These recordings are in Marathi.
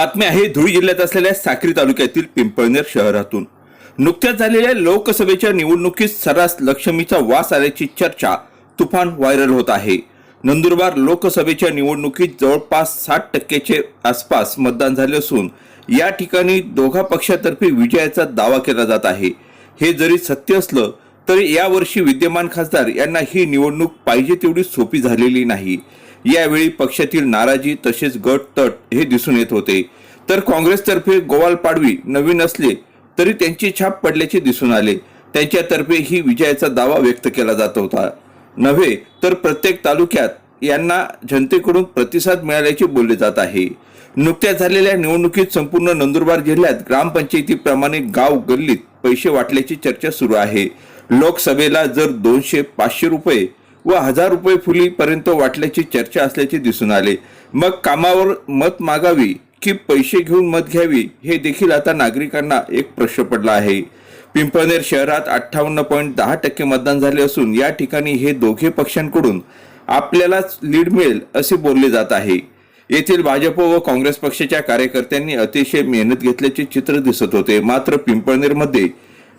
बातमी आहे धुळे जिल्ह्यात असलेल्या साक्री तालुक्यातील पिंपळनेर शहरातून. नुकत्याच झालेल्या लोकसभेच्या निवडणुकीत सर्रास लक्ष्मीचा वास आल्याची चर्चा तुफान व्हायरल होत आहे. नंदुरबार लोकसभेच्या निवडणुकीत जवळपास साठ टक्क्याचे आसपास मतदान झाले असून या ठिकाणी दोघा पक्षातर्फे विजयाचा दावा केला जात आहे. हे जरी सत्य असलं तरी यावर्षी विद्यमान खासदार यांना ही निवडणूक पाहिजे तेवढी सोपी झालेली नाही. यावेळी पक्षातील नाराजी तसेच गट तट हे दिसून येत होते. तर काँग्रेसतर्फे गोवाल पाडवी नवीन असले तरी त्यांची छाप पडल्याचे दिसून आले. त्यांच्यातर्फे ही विजयाचा दावा व्यक्त केला जात होता. नव्हे तर प्रत्येक तालुक्यात यांना जनतेकडून प्रतिसाद मिळाल्याचे बोलले जात आहे. नुकत्याच झालेल्या निवडणुकीत संपूर्ण नंदुरबार जिल्ह्यात ग्रामपंचायतीप्रमाणे गाव गल्लीत पैसे वाटल्याची चर्चा सुरू आहे. लोकसभेला जर दोनशे पाचशे रुपये व हजार रुपये फुलीपर्यंत वाटल्याची चर्चा असल्याचे दिसून आले. मग कामावर मत मागावी की पैसे घेऊन मत घ्यावी हे देखील आता नागरिकांना एक प्रश्न पडला आहे. पिंपळनेर शहरात अठ्ठावन्न पॉईंट दहा टक्के मतदान झाले असून या ठिकाणी हे दोघे पक्षांकडून आपल्यालाच लीड मिळेल असे बोलले जात आहे. येथील भाजप व काँग्रेस पक्षाच्या कार्यकर्त्यांनी अतिशय मेहनत घेतल्याचे चित्र दिसत होते. मात्र पिंपळनेरमध्ये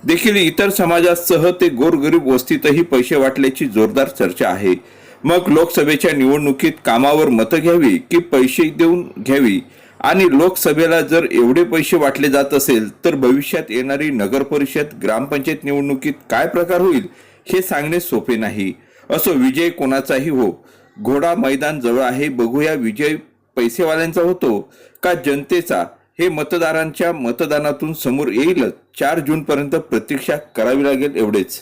देखील इतर समाजासह ते गोरगरीब वस्तीतही पैसे वाटल्याची जोरदार चर्चा आहे. मग लोकसभेच्या निवडणुकीत कामावर मतं घ्यावी की पैसे देऊन घ्यावी? आणि लोकसभेला जर एवढे पैसे वाटले जात असेल तर भविष्यात येणारी नगर परिषद ग्रामपंचायत निवडणुकीत काय प्रकार होईल हे सांगणे सोपे नाही. असो विजय कोणाचाही हो. घोडा मैदान जवळ आहे बघूया विजय पैसेवाल्यांचा होतो का जनतेचा? हे मतदारांच्या मतदानातून समोर येईलच चार जून पर्यंत प्रतीक्षा करावी लागेल एवढेच.